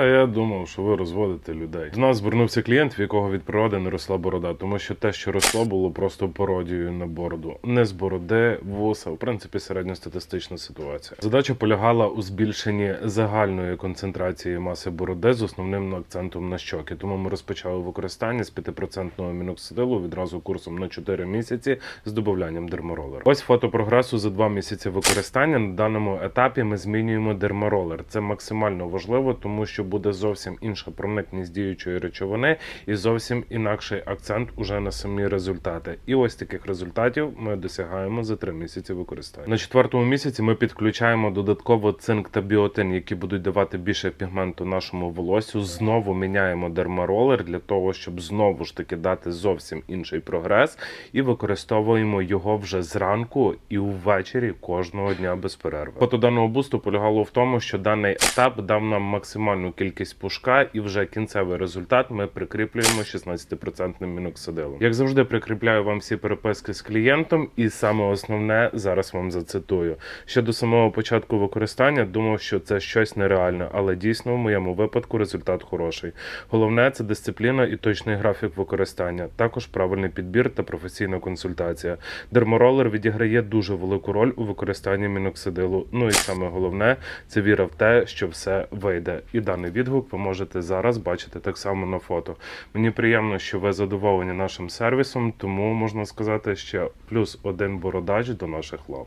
А я думав, що ви розводите людей. До нас звернувся клієнт, в якого від природи не росла борода, тому що те, що росло, було просто пародією на бороду. Не з бороди, вуса, в принципі, середньостатистична ситуація. Задача полягала у збільшенні загальної концентрації маси бороди з основним акцентом на щоки. Тому ми розпочали використання з 5% міноксидилу відразу курсом на 4 місяці з додаванням дермаролера. Ось фото прогресу за 2 місяці використання. На даному етапі ми змінюємо дермаролер. Це максимально важливо, тому що буде зовсім інша проникність діючої речовини і зовсім інакший акцент уже на самі результати. І ось таких результатів ми досягаємо за 3 місяці використання. На четвертому місяці ми підключаємо додатково цинк та біотин, які будуть давати більше пігменту нашому волосю. Знову міняємо дермаролер для того, щоб знову ж таки дати зовсім інший прогрес, і використовуємо його вже зранку і ввечері кожного дня без перерви. Фото даного бусту полягало в тому, що даний етап дав нам максимальну кількість пушка, і вже кінцевий результат ми прикріплюємо 16% міноксидилом. Як завжди, прикріпляю вам всі переписки з клієнтом, і саме основне зараз вам зацитую. Ще до самого початку використання думав, що це щось нереальне, але дійсно в моєму випадку результат хороший. Головне це дисципліна і точний графік використання, також правильний підбір та професійна консультація. Дерморолер відіграє дуже велику роль у використанні міноксидилу. Ну і саме головне це віра в те, що все вийде. І даний відгук ви можете зараз бачити так само на фото. Мені приємно, що ви задоволені нашим сервісом, тому можна сказати ще плюс один бородач до наших лав.